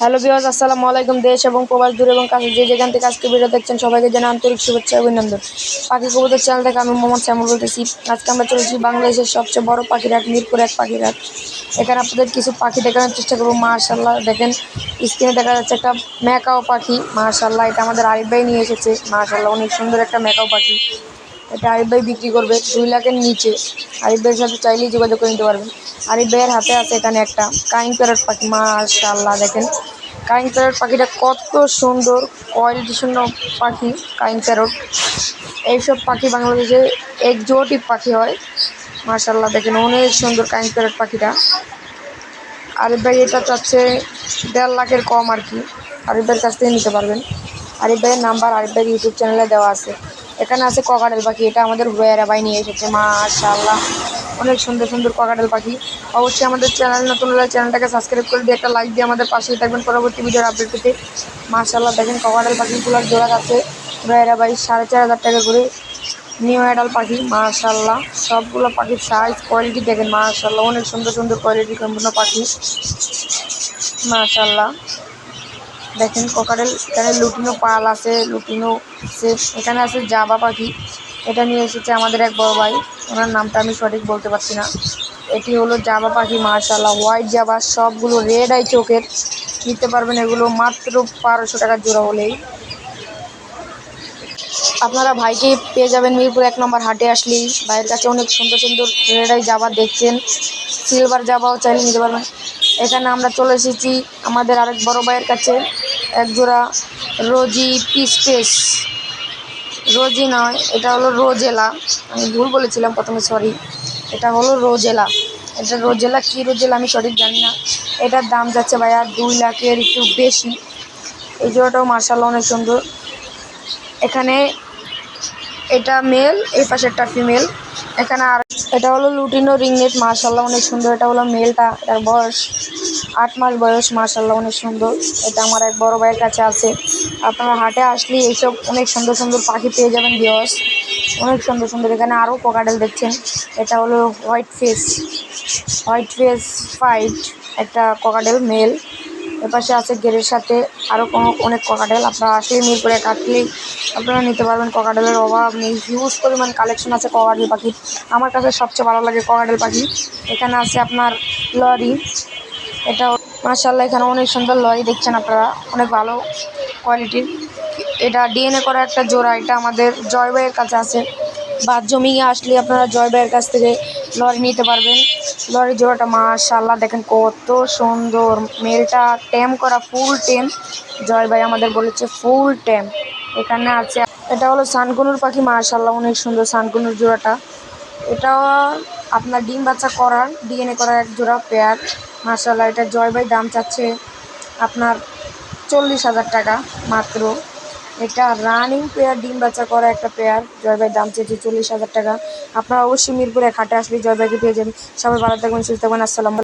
Hello বিওয়াজ আসসালামু আলাইকুম। দেশ এবং প্রবাস, দূর এবং কাছে যে যেখান থেকে আজকে ভিডিও দেখছেন, সবাইকে জানা আন্তরিক শুভেচ্ছা অভিনন্দন। পাখি কবুতর চ্যানেল থেকে আমি মোহাম্মদ শ্যামল বলতেছি। আজকে আমরা চলেছি বাংলাদেশের সবচেয়ে বড় পাখির হাট, মিরপুর এক পাখির হাট। এখানে আপনাদের কিছু পাখি দেখানোর চেষ্টা করব। মার্শাল্লাহ দেখেন স্ক্রিনে দেখা যাচ্ছে একটা ম্যাকাও পাখি। মার্শাল্লাহ এটা আমাদের আরিফ ভাই নিয়ে এসেছে। মার্শাল্লাহ অনেক সুন্দর একটা ম্যাকাও পাখি। এটা আরিফ ভাই বিক্রি করবে দুই লাখের নিচে। আরিফ ভাইয়ের সাথে চাইলেই যোগাযোগ করে নিতে পারবেন আরিফ ভাইয়ের হাতে আছে এখানে একটা কাইং প্যারট পাখি মাশাল্লাহ দেখেন। কাইং প্যারট পাখিটা কত সুন্দর কোয়ালিটি শূন্য পাখি কাইং প্যারট। এইসব পাখি বাংলাদেশে একজোটিক পাখি হয়। মাশাআল্লাহ দেখেন, অনেক সুন্দর কাইং প্যারট পাখিটা। আরিফ ভাই এটা চাচ্ছে দেড় লাখের কম আর কি। আরিফ ভাইয়ের কাছ থেকে নিতে পারবেন। আরিফ ভাইয়ের নাম্বার আরিফ ভাইয়ের ইউটিউব চ্যানেলে দেওয়া আছে। এখানে আছে ককাটেল পাখি, এটা আমাদের হুয়ারা ভাই নিয়ে এসেছে, মাশাআল্লাহ। অনেক সুন্দর সুন্দর ককাটেল পাখি। অবশ্যই আমাদের চ্যানেল, নতুন হলে চ্যানেলটাকে সাবস্ক্রাইব করে দিয়ে একটা লাইক দিয়ে আমাদের পাশেই থাকবেন পরবর্তী ভিডিওর আপডেট পেতে। মাশাল্লাহ দেখেন ককাটেল পাখিগুলোর জোড়া আছে হুয়ারা ভাই সাড়ে চার হাজার টাকা করে নিউ অ্যাডাল পাখি মাশাল্লাহ সবগুলো পাখির সাইজ কোয়ালিটি দেখেন মাশাল্লাহ অনেক সুন্দর সুন্দর কোয়ালিটি সম্পূর্ণ পাখি, মাশাআল্লাহ। দেখেন কোকারেল এখানে লুটিনো পাল আছে, লুটিনো সেফ এখানে আছে জাবা পাখি। এটা নিয়ে এসেছে আমাদের এক বড় ভাই। ওনার নামটা আমি সঠিক বলতে পারছি না। এটি হলো জাবা পাখি মার্শাল্লাহ হোয়াইট জাবা, সবগুলো রেড আই চোখের। নিতে পারবেন এগুলো মাত্র বারোশো টাকা জোড়া হলেই। আপনারা ভাইকে পেয়ে যাবেন মিরপুর এক নম্বর হাটে আসলেই। ভাইয়ের কাছে অনেক সুন্দর সুন্দর রেড আই জাবা দেখছেন। সিলভার জাবাও চাইলে নিতে পারবেন। এখানে আমরা চলে এসেছি আমাদের আরেক বড় ভাইয়ের কাছে। এক জোড়া রোজি পিস পেস। রোজি নয়, এটা হলো রোজেলা। আমি ভুল বলেছিলাম প্রথমে সরি এটা হলো রোজেলা। এটা রোজেলা, কী রোজেলা আমি সঠিক জানি না। এটার দাম যাচ্ছে ভাইয়া দুই লাখের একটু বেশি। এই জোড়াটাও মার্শাল অনেক সুন্দর। এখানে এটা মেল এই পাশে একটা ফিমেল এখানে আর এটা হলো লুটিনো রিংনেট মার্শাল্লাহ অনেক সুন্দর। এটা হলো মেলটা এটার বয়স আট মাস বয়স মার্শাল্লাহ অনেক সুন্দর। এটা আমার এক বড় ভাইয়ের কাছে আছে। আপনারা হাটে আসলে এইসব অনেক সুন্দর সুন্দর পাখি পেয়ে যাবেন বিয়স অনেক সুন্দর সুন্দর। এখানে আরও কোকাডেল দেখছেন। এটা হলো white face white face fight একটা কোকাডেল মেল এপাশে আছে গেরের সাথে আরও কোনো অনেক ককাটেল আপনারা আসলেই মিরপুরে কাটলেই আপনারা নিতে পারবেন ককাটেলের অভাব নেই। হিউজ পরিমাণ কালেকশন আছে ককাটেল পাখির। আমার কাছে সবচেয়ে ভালো লাগে ককাটেল পাখি। এখানে আছে আপনার লরি। এটা মার্শাল্লাহ এখানে অনেক সুন্দর লরি দেখছেন আপনারা। অনেক ভালো কোয়ালিটির এটা ডিএনএ করা একটা জোড়া। এটা আমাদের জয় ভাইয়ের কাছে আছে। বা জমিয়ে আসলে আপনারা জয় ভাইয়ের কাছ থেকে লরি নিতে পারবেন। লরি জোড়াটা মাশাল্লাহ দেখেন কত সুন্দর। মেলটা টেম করা ফুল টেম জয় ভাই আমাদের বলেছে ফুল টেম এখানে আছে, এটা হলো সানকুনুর পাখি মাশাল্লাহ অনেক সুন্দর সানকুনুর জোড়াটা। এটা আপনার ডিম বাচ্চা করার, ডিএনএ করার এক জোড়া পেয়ার মাশাল্লাহ এটা জয় ভাই দাম চাচ্ছে আপনার চল্লিশ হাজার টাকা মাত্র। এটা রানিং পেয়ার ডিম বাচ্চা করা একটা পেয়ার জয়বাই দাম চেয়েছে চল্লিশ হাজার টাকা। আপনারা অবশ্যই মিরপুরে খাটে আসলে জয়বাইকে পেয়ে যাবেন। সবাই ভালো থাকবেন, সুস্থ থাকবেন, আসসালাম